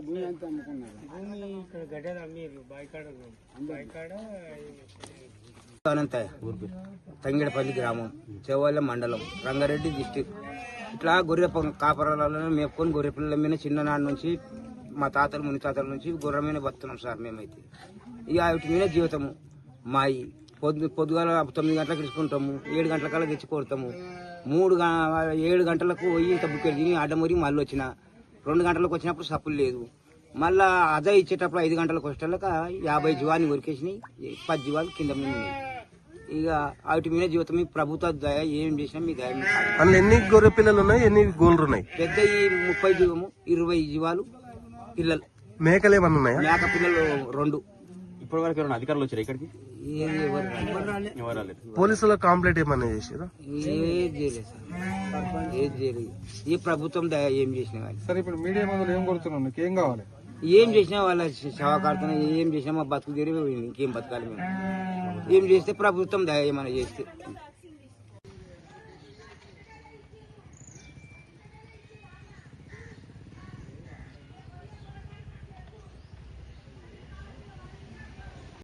భూమి అంతా అమ్ముకున్నారు భూమి ఇక్కడ గడ్డలు అమ్మారు బాయికాడ బాయికాడ అనంత ఊరి పేరు తంగేడపల్లి గ్రామం చేవాళ్ళ మండలం రంగారెడ్డి డిస్టిక్ ఇట్లా గొర్రె ప- కాపరాలలో మేపుకొని గొర్రె పిల్లల మీద చిన్ననాటి నుంచి మా తాతలు ముని తాతల నుంచి గొర్రె మీద బతున్నాం సార్ మేమైతే. ఇక వాటి మీద జీవితము మాయి. పొద్దు పొద్దుగాల తొమ్మిది గంటలకు తీసుకుంటాము ఏడు గంటలకల్లా తెచ్చి కొడతాము మూడు ఏడు గంటలకు పోయి ఇంత బుక్కెట్ తిని అడ్డమొరి మళ్ళీ వచ్చిన. రెండు గంటలకు వచ్చినప్పుడు సప్పులు లేదు. మళ్ళా అదే ఇచ్చేటప్పుడు ఐదు గంటలకు వచ్చేటక యాభై జీవాన్ని ఉరికేసినాయి పది జీవాలు కింద మీద ఇక వాటి మీద జీవితం మీ ప్రభుత్వ దయ ఏం చేసినా మీ దయ. అందులో ఎన్ని గొర్రె పిల్లలు ఉన్నాయి ఎన్ని గోళ్ళు ఉన్నాయి? పెద్ద ఈ ముప్పై జీవము ఇరవై జీవాలు పిల్లలు. మేకలు ఏమన్నా ఉన్నాయా? మేక పిల్లలు రెండు. ఇప్పటి వరకు ఎవరైనా అధికారులు వచ్చారు ఇక్కడికి? ఎవరు రాలేదు. పోలీసుల కంప్లైంట్ ఏమన్నా చేసారా ఏది చేయలేదు సార్. ఏది చేయలేదు. ఈ ప్రభుత్వం దయ ఏం చేసినా సరే ఇప్పుడు మీడియా మందులు ఏం నీకు ఏం కావాలి? ఏం చేసినా వాళ్ళ సేవాకార్తన ఏం చేసినా మా బతుకు తెరిగి ఇంకేం బతకాలి మేము? ఏం చేస్తే ప్రభుత్వం దయ ఏమైనా చేస్తే?